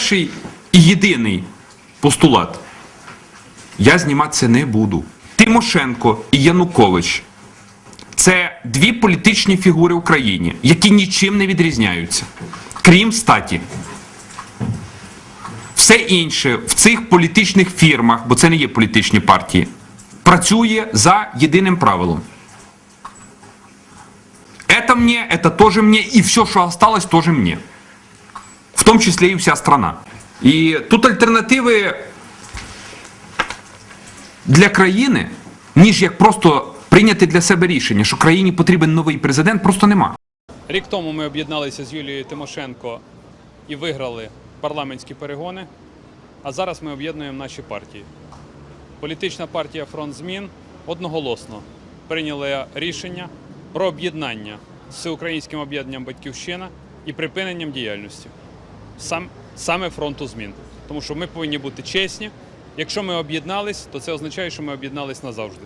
перший і єдиний постулат. Я зніматися не буду. Тимошенко і Янукович це дві політичні фігури в Україні, які нічим не відрізняються, крім статі. Все інше в цих політичних фірмах, бо це не є політичні партії, працює за єдиним правилом. Это мне, это тоже мне, и все, что осталось, тоже мне. Том числе и вся страна. І тут альтернативи для країни, ніж як просто прийняти для себе рішення, що країні потрібен новий президент, просто нема. Рік тому ми об'єдналися з Юлією Тимошенко і виграли парламентські перегони. А зараз ми об'єднуємо наші партії. Політична партія Фронт змін одноголосно прийняла рішення про об'єднання з всеукраїнським об'єднанням Батьківщина і припиненням діяльності сам, саме фронту змін. Тому що ми повинні бути чесні. Якщо ми об'єднались, то це означає, що ми об'єднались назавжди.